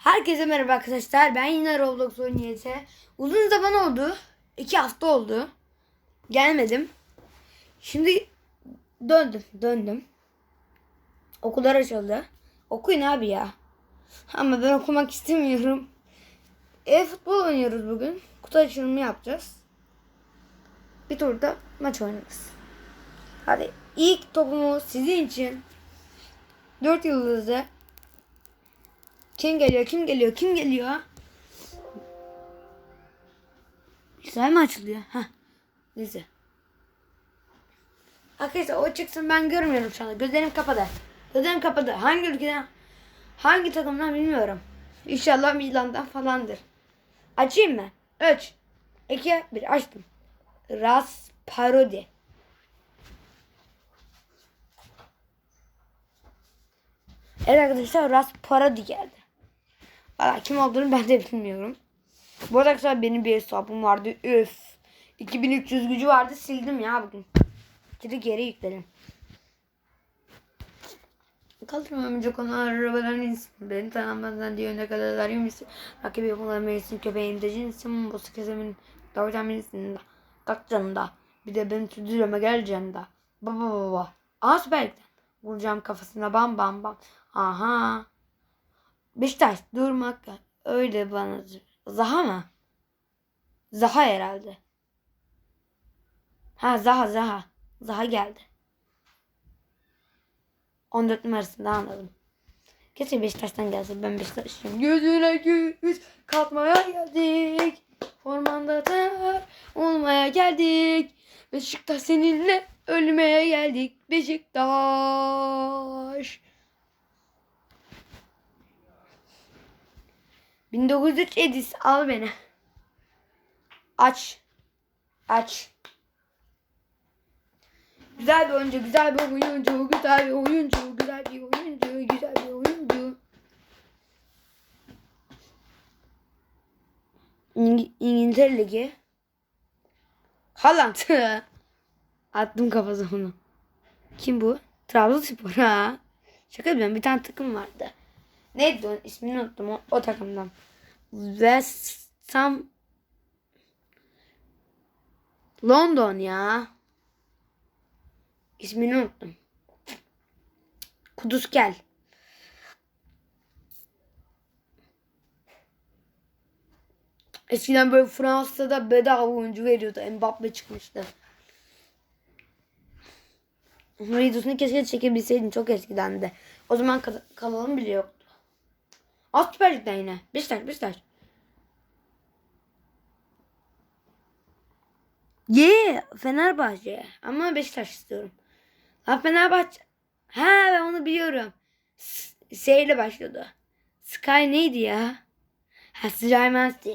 Herkese merhaba arkadaşlar. Ben yine Roblox oynayete. Uzun zaman oldu. İki hafta oldu. Gelmedim. Şimdi döndüm. Döndüm. Okullar açıldı. Okuyun abi ya. Ama ben okumak istemiyorum. E futbol oynuyoruz bugün. Kutu açılımı yapacağız. Bir turda maç oynarız. Hadi ilk topumu sizin için 4 yıldızı kim geliyor? Kim geliyor? Kim geliyor? Güzel mi açılıyor? Heh. Neyse. Arkadaşlar o çıksın ben görmüyorum şu anda. Gözlerim kapalı. Gözlerim kapalı. Hangi ülkeden hangi takımdan bilmiyorum. İnşallah Milan'dan falandır. Açayım mı? 3 2 1 açtım. Ras Parodi. Evet arkadaşlar Ras Parodi geldi. Valla kim olduğunu ben de bilmiyorum. Bu arada arkadaşlar benim bir hesabım vardı. Üf. 2300 gücü vardı sildim ya bugün. Geri geri yükledim. Kaldırmamayacak onlar arabaların insin. Beni tanımazdan diye ne kadar arıyor musun? Rakibi yapılan meclisin köpeğim de cinsim. Bu sıkızemin davacağım meclisinde. Kalk canında. Bir de benim tüdürüme gel canında. Baba baba. Aa süper. Vuracağım kafasına bam bam bam. Aha. Beşiktaş durmak öyle bana. Zaha mı? Zaha herhalde. Ha Zaha Zaha. Zaha geldi. 14 numarasında anladım. Keşke Beşiktaş'tan gelse. Ben Beşiktaş'ım. Gözüne güç katmaya geldik. Ormanda ter olmaya geldik. Beşiktaş seninle ölmeye geldik. Beşiktaş. 1903 Edis al beni. Aç. Aç. Güzel bir oyuncu, güzel bir oyuncu, güzel bir oyuncu, güzel bir oyuncu, güzel bir oyuncu. İng İngiltere Ligi. Haaland. Attım kafasına onu. Kim bu? Trabzonspor ha. Şaka yapıyorum bir tane takım vardı. Neydi onun ismini unuttum o, o takımdan. West Ham London ya. İsmini unuttum. Kudüs gel. Eskiden böyle Fransa'da bedava oyuncu veriyordu. Mbappe çıkmıştı. Videosunu keşke çekebilseydim çok eskiden de. O zaman kanalım bile yoktu. Alt Süper Lig'den yine. Beşiktaş, Beşiktaş. Ye Fenerbahçe. Ama Beşiktaş istiyorum. Ha Fenerbahçe. Ha ben onu biliyorum. S, ile başlıyordu. Sky neydi ya? Ha Skymancy.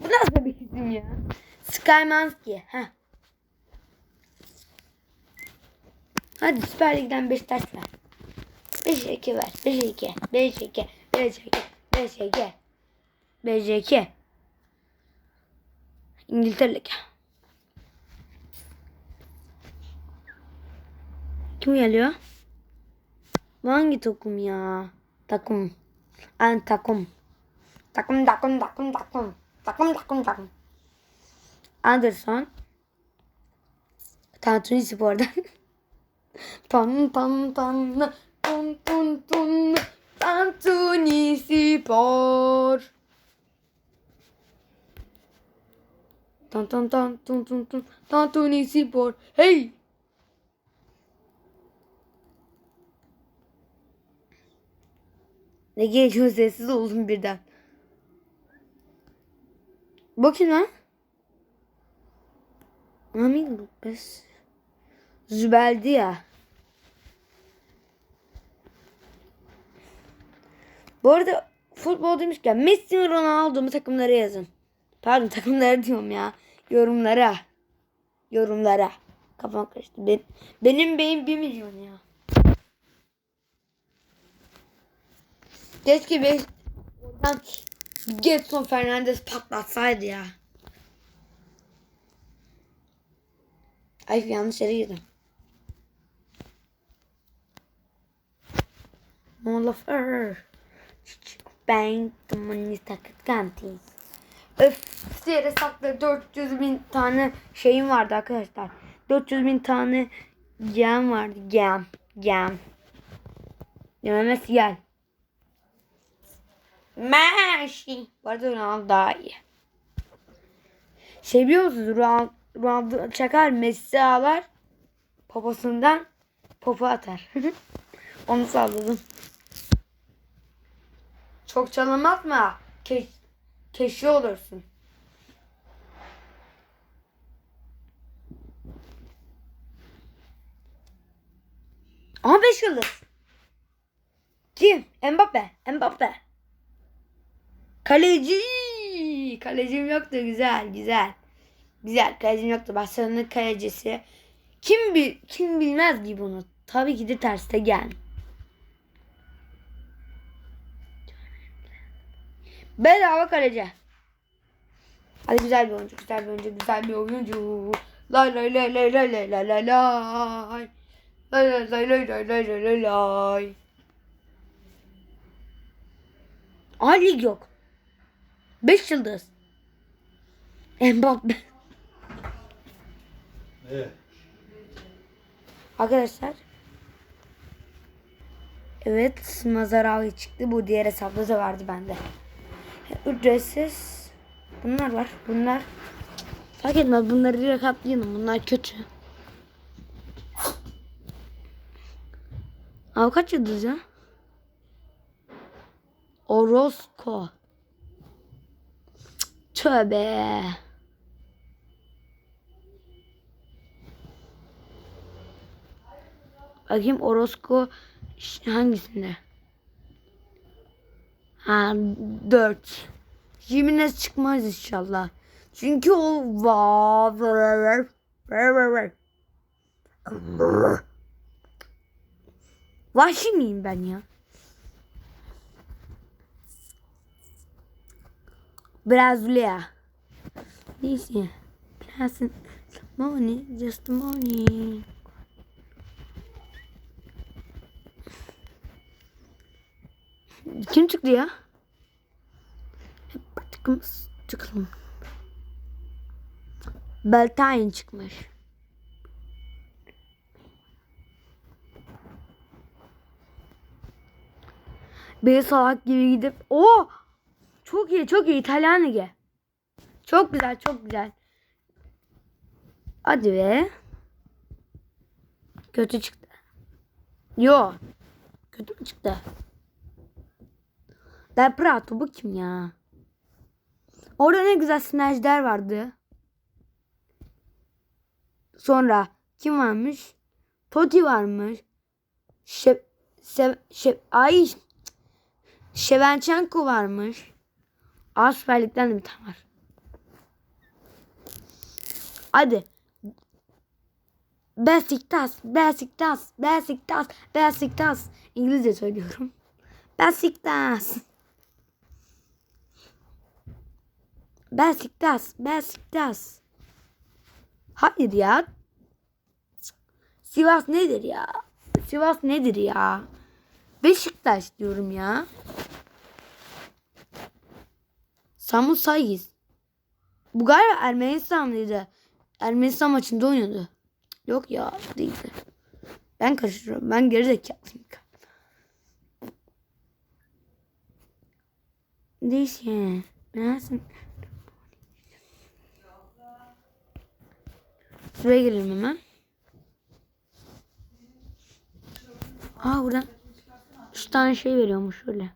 Bu nasıl bir isim ya? Skymancy. Ha. Hadi Süper Lig'den Beşiktaş ver. 5'e 2 ver. 5'e 2. 5'e 2. 5'e 2. 5'e 2. 5'e 2. İngiltere Ligi. Kim geliyor? Bu hangi takım ya? Takım. An takım. Takım takım takım takım. Takım takım takım. Anderson. Tantuni Spor'dan. Tan tan tan tun tun tun Tantuni Spor. Tan tan tan tun tun tun Tantuni Spor. Hey! Ne geliyor sessiz oldum birden. Bu kim lan? Amin Lucas. Zübeldi ya. Bu arada futbol demişken Messi ve Ronaldo mu takımlara yazın. Pardon takımlara diyorum ya. Yorumlara. Yorumlara. Kafam karıştı. Ben, benim beyin 1 milyon ya. Keşke bir oradan Getson Fernandez patlatsaydı ya. Ay yanlış yere girdim. Molafer. Bang. Tımmani takıt kantin. Öf. Diğer hesapta 400 bin tane şeyim vardı arkadaşlar. 400 bin tane gem vardı. Gem. Gem. Yememesi gel. Meşi. Bu arada Ronaldo daha iyi. Şey biliyor musunuz? Ronaldo, Ronaldo çakar Messi ağlar. Poposundan popo atar. Onu salladım. Çok çalım atma. Keş, keşi olursun. Ama 5 yıldız. Kim? Mbappe. Mbappe. Kaleci. Kalecim yoktu. Güzel, güzel. Güzel. Kalecim yoktu. Barcelona'nın kalecisi. Kim bil kim bilmez ki bunu? Tabii ki de terste gel. Bedava kaleci. Hadi güzel bir oyuncu, güzel bir oyuncu, güzel bir oyuncu. Lay lay lay lay lay lay lay lay lay. Lay lay lay lay lay lay lay lay lay. Aa lig yok. 5 yıldız. Mbappe. Evet. Arkadaşlar. Evet Mazaravi çıktı. Bu diğer hesapta da vardı bende. Ücretsiz. Bunlar var. Bunlar fark etmez. Bunları direkt atlayalım. Bunlar kötü. Abi kaç yıldız ya? Orozco. Tövbe. Bakayım Orozco hangisinde? Ha 4. Jimenez çıkmaz inşallah. Çünkü o. Vahşi miyim ben ya? Brezilya. Neyse. Biraz money, just money. Kim çıktı ya? Hep takımız çıkalım. Beltane çıkmış. Bir salak gibi gidip o çok iyi çok iyi İtalyan ligi. Çok güzel çok güzel. Hadi be. Kötü çıktı. Yo. Kötü mü çıktı? Del Prato bu kim ya? Orada ne güzel sinerjiler vardı. Sonra kim varmış? Totti varmış. Şe, se, şe, ay Şevenchenko varmış. Lig'den de bir tane var. Hadi. Besiktas, Besiktas, Besiktas, Besiktas. İngilizce söylüyorum. Besiktas. Besiktas, Besiktas. Hayır ya. Sivas nedir ya? Sivas nedir ya? Beşiktaş diyorum ya. Samut Sayiz. Bu galiba Ermenistanlıydı. Ermenistan maçında oynadı. Yok ya değildi. Ben karıştırıyorum. Ben gerizekalıyım. Neyse. Ben Şuraya girelim hemen. Aa buradan 3 tane şey veriyormuş şöyle.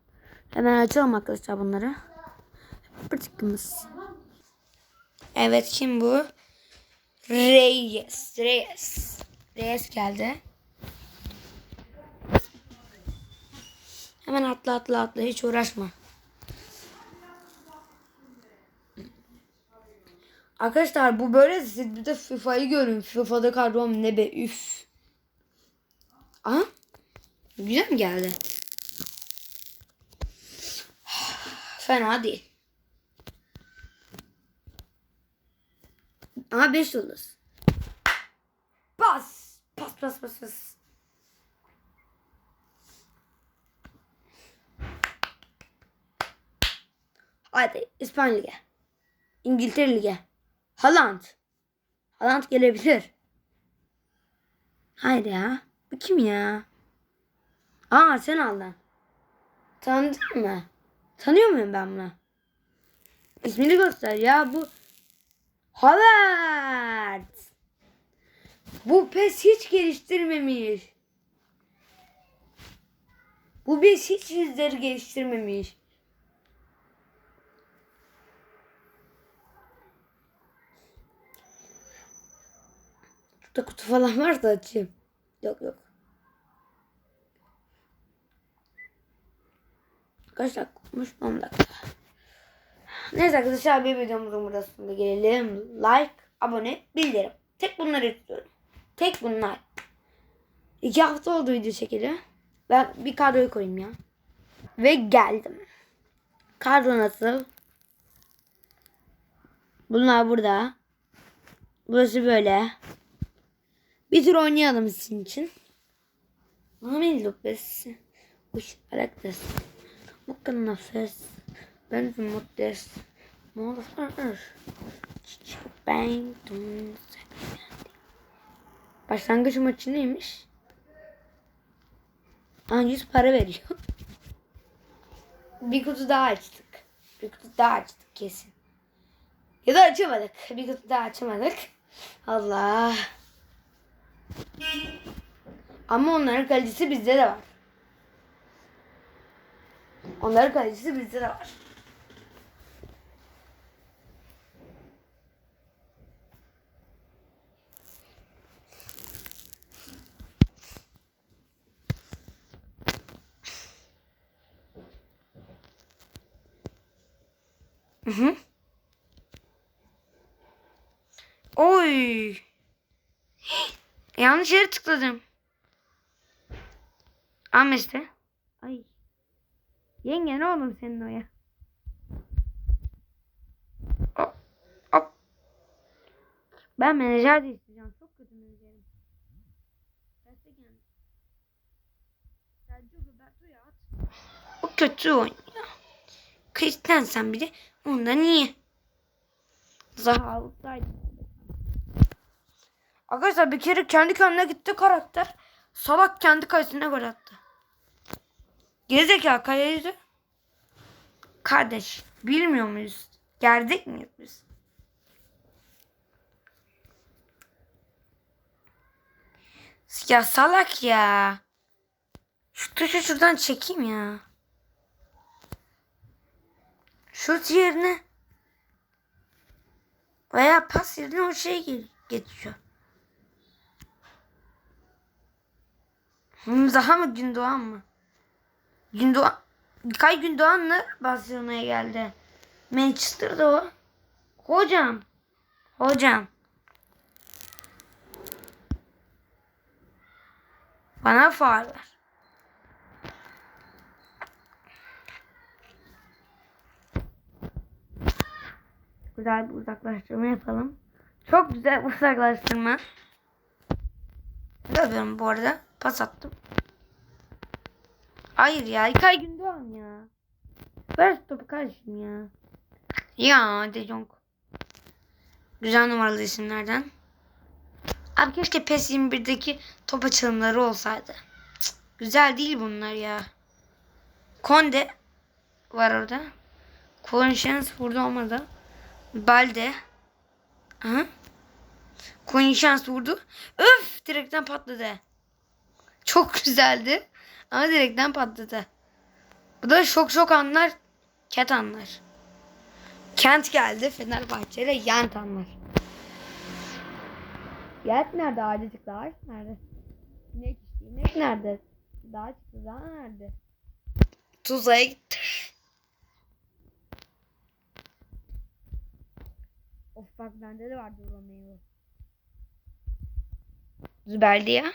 Hemen açalım arkadaşlar bunları. Pırtıkımız. Evet kim bu? Reyes. Reyes. Reyes geldi. Hemen atla atla atla hiç uğraşma. Arkadaşlar bu böyle siz bir de FIFA'yı görün. FIFA'da kadrom ne be üf. Aha. Güzel mi geldi? Fena değil. Aha 5 yıldız. Pas. Pas pas pas pas. Hadi İspanya Ligi. İngiltere Ligi. Haaland. Haaland gelebilir. Haydi ya. Bu kim ya? Aa sen aldın. Tanıdın mı? Tanıyor muyum ben bunu? İsmini göster ya bu. Havertz. Bu pes hiç geliştirmemiş. Bu pes hiç yüzleri geliştirmemiş. Şurada kutu falan varsa açayım. Yok yok. Kaç dakika olmuş? 10 dakika. Neyse arkadaşlar bir videomuzun burada sonuna gelelim. Like, abone, bildirim. Tek bunları istiyorum. Tek bunlar. İki hafta oldu video çekeli. Ben bir kadroyu koyayım ya. Ve geldim. Kadro nasıl? Bunlar burada. Burası böyle. Bir tur oynayalım sizin için. Amin Lopez. Uş Alaktas. Mukkan nefes. Ben mutlu. Motherfucker. Bang. dum, Başlangıç maçı neymiş? 100 para veriyor. Bir kutu daha açtık. Bir kutu daha açtık kesin. Ya da açamadık. Bir kutu daha açamadık. Allah. Ama onların kalitesi bizde de var. Onların kalitesi bizde de var. Hı hı. Oy. Yanlış yere tıkladım. Ahmet'te. Ay. Yenge ne oğlum senin o ya? Hop. Hop. Ben menajer de isteyeceğim. Çok kötü menajerim. Derse. Sergio at. O kötü oynuyor. Christian sen bir de ondan iyi. Zaha olsaydı. Arkadaşlar bir kere kendi kendine gitti karakter. Salak kendi kalesine gol attı. Gerizekalı kaleci. Kardeş bilmiyor muyuz? Gerdek miyiz biz? Ya salak ya. Şu tuşu şuradan çekeyim ya. Şut yerine veya pas yerine o şey geçiyor. Zaha mı Gündoğan mı? Gündoğan Kay Gündoğan'la Barcelona'ya geldi. Manchester'da o. Hocam. Hocam. Bana faal ver. Güzel bir uzaklaştırma yapalım. Çok güzel uzaklaştırma. Yapıyorum bu arada. Pas attım. Hayır ya. İkay Gündoğan ya. Ver topu kardeşim ya. Ya De Jong. Güzel numaralı isimlerden. Abi keşke PES 21'deki top açılımları olsaydı. Cık, güzel değil bunlar ya. Konde var orada. Conscience burada olmadı. Balde. Aha. Conscience vurdu. Öf direkten patladı. Çok güzeldi. Ama direkten patladı. Bu da şok şok anlar. Ket anlar. Kent geldi. Fenerbahçe ile Yent anlar. Yent nerede? Ağaç nerede? İnek, inek nerede? Dağ çıktı. Dağ nerede? Tuzla'ya gitti. Of bak bende de vardı Romeo. Züberdi ya.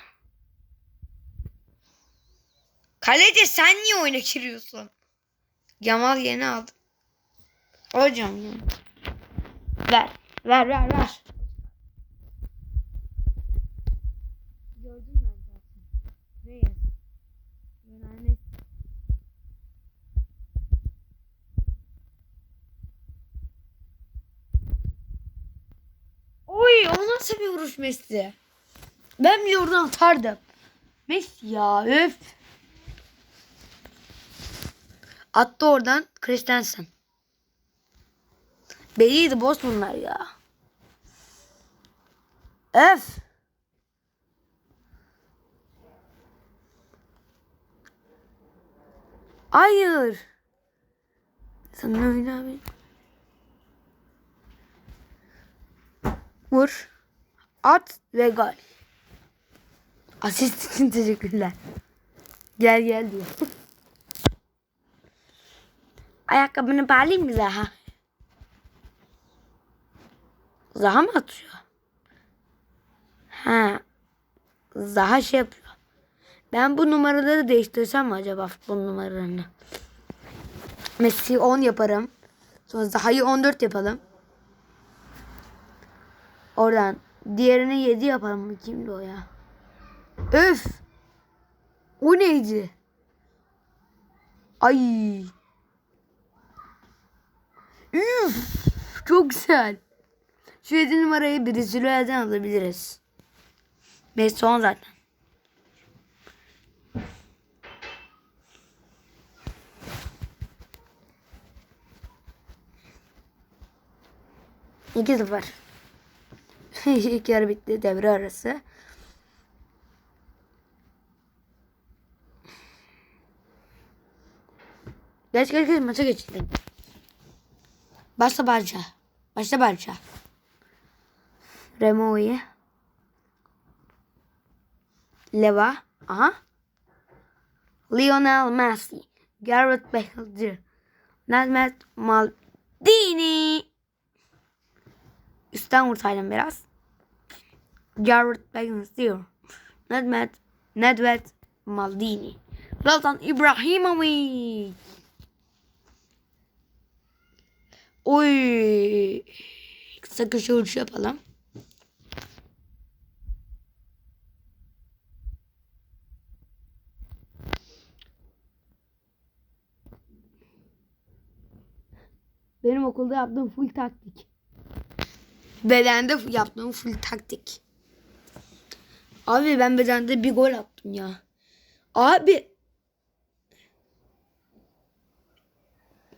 Kalede sen niye oyuna giriyorsun? Yamal yeni aldı. Hocam ya. Ver. Ver ver ver. Gördün mü zaten? Reis. Yani Oy o nasıl bir vuruş Messi? Ben bile oradan atardım. Messi ya öf. Attı oradan Christensen. Belliydi boş bunlar ya. Öf. Hayır. Sana öyle abi. Vur. At ve gol. Asist için teşekkürler. Gel gel diyor. Ayakkabını bağlayayım mı Zaha? Zaha mı atıyor? Ha. Zaha şey yapıyor. Ben bu numaraları değiştirsem mi acaba futbol numaralarını? Messi 10 yaparım. Sonra Zaha'yı 14 yapalım. Oradan diğerini 7 yapalım. Kimdi o ya? Öf. O neydi? Ay. Üf. Çok güzel. Şu 7 numarayı Brezilya'dan alabiliriz. Messi 10 zaten. İki sıfır. İlk yarı bitti devre arası. Geç geç geç maça geçelim. Başla Barca. Başla Barca. Remo'yu. Leva. Aha. Lionel Messi. Gareth Bale. Mehmet Maldini. Üstten vursaydım biraz. Gareth Bale diyor. Nedved. Nedved Maldini. Zlatan İbrahimovic. Oy. Köşe vuruşu yapalım. Benim okulda yaptığım full taktik. Bedende yaptığım full taktik. Abi ben bedende bir gol attım ya. Abi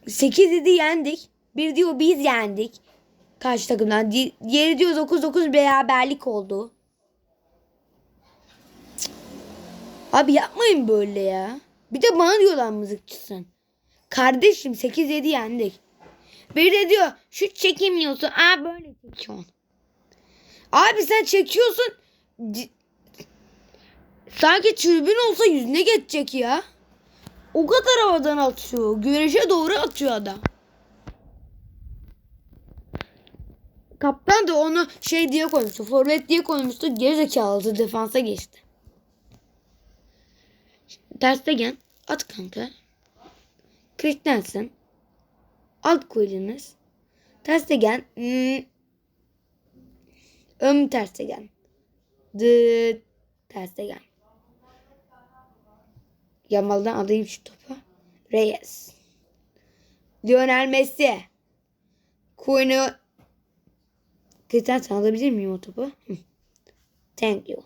8 7 yendik. Bir diyor biz yendik. Karşı takımdan. Di- Diğeri diyor 9-9 beraberlik oldu. Abi yapmayın böyle ya. Bir de bana diyorlar mızıkçısın. Kardeşim 8-7 yendik. Biri de diyor şut çekemiyorsun. Aa böyle çekiyorsun. Abi sen çekiyorsun. Sanki tribün olsa yüzüne geçecek ya. O kadar havadan atıyor. Güneşe doğru atıyor adam. Kaptan da onu şey diye koymuştu. Forvet diye koymuştu. Gerizekalı defansa geçti. Terste gel. At kanka. Christensen. Alt koydunuz. Terste gel. Hmm. Ön terste gel. Dı terste gel. Yamal'dan alayım şu topu. Reyes. Lionel Messi. Kuyunu. Christensen alabilir miyim o topu? Thank you.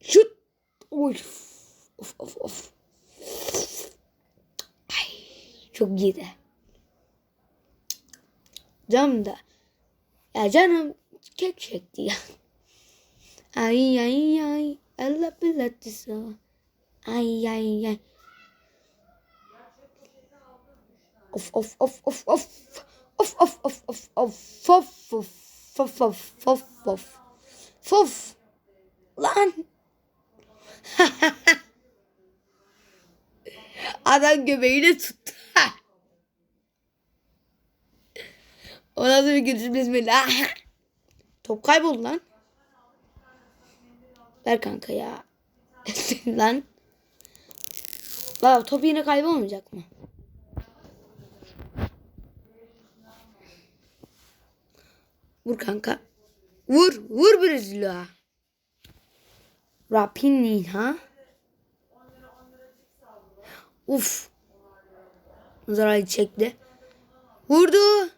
Şut. Oy. Of of of. Ay, çok iyiydi. Canım da. Ya canım kek çekti ya. Ay ay ay. Allah billahi Ay ay ay. Of of of of of. Of of of of of of of of of of of of lan. Adam göbeğini tuttu. O nasıl bir gülüş bismillah top kayboldu lan. Ver kanka ya. Lan. Valla top yine kaybolmayacak mı? Vur kanka. Vur. Vur Brezilya. Rapinha. Uf. Zarayı çekti. Vurdu.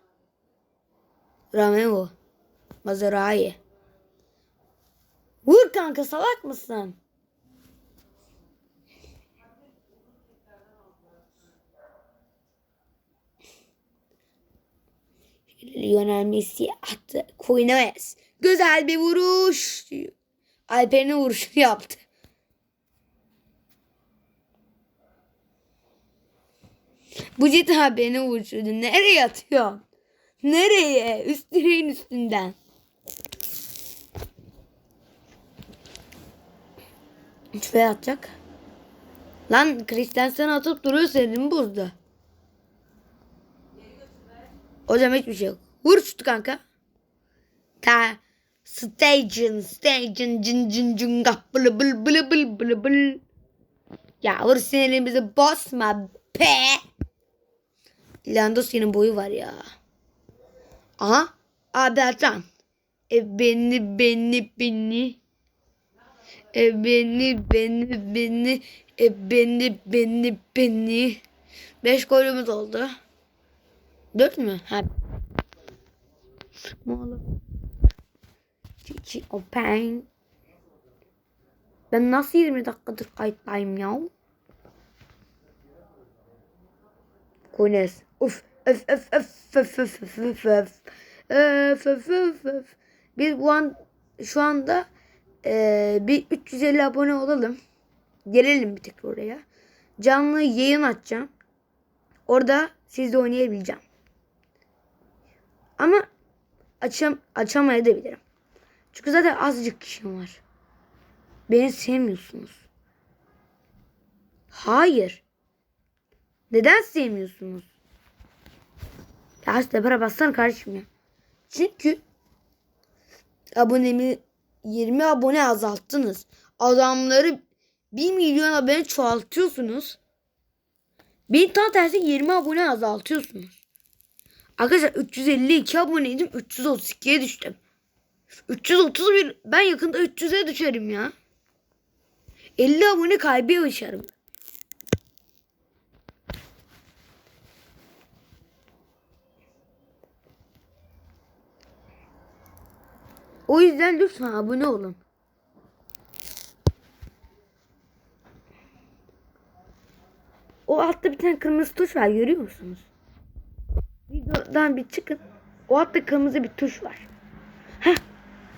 Romeo. Maserati. Vur kanka salak mısın? Lionel Messi attı. Quinones. Güzel bir vuruş. Alper'in vuruşunu yaptı. Bu cidden beni vuruşuydu. Nereye atıyor? Nereye? Üst direğin üstünden. Şuraya atacak. Lan Christensen atıp duruyor senin bozdu. Hocam hiçbir şey yok. Vur şutu kanka. Ta station station cin cin cin gap bıl bıl bıl bıl bıl bıl. Ya vur sinirimizi bozma pe. Landosky'nin boyu var ya. Aha. Abi Hasan. E beni beni beni. E beni beni beni. E beni beni beni. Beş golümüz oldu. Dört mü? Ha. Mola. Çiçi open. Ben nasıl 20 dakikadır kayıttayım ya? Kunes. Uf. Öf öf öf öf öf öf öf öf. Öf öf öf öf. Biz bu an şu anda eee, bir 350 abone olalım. Gelelim bir tek oraya. Canlı yayın açacağım. Orada sizle oynayabileceğim. Ama açam açamayabilirim. Çünkü zaten azıcık kişim var. Beni sevmiyorsunuz. Hayır. Neden sevmiyorsunuz? Ya işte para bassana kardeşim ya. Çünkü abonemi 20 abone azalttınız. Adamları 1 milyon abone çoğaltıyorsunuz. Bir tam tersi 20 abone azaltıyorsunuz. Arkadaşlar 352 aboneydim 332'ye düştüm. 331 ben yakında 300'e düşerim ya. 50 abone kaybı yaşarım. O yüzden lütfen abone olun. O altta bir tane kırmızı tuş var görüyor musunuz? Videodan bir çıkın. O altta kırmızı bir tuş var. Heh.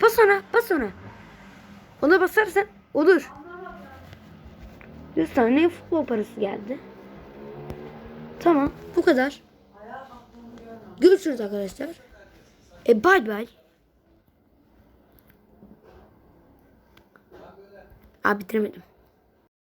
Bas ona bas ona. Ona basarsan olur. 100 tane futbol parası geldi. Tamam bu kadar. Görüşürüz arkadaşlar. E bay bay. Abi bitiremedim.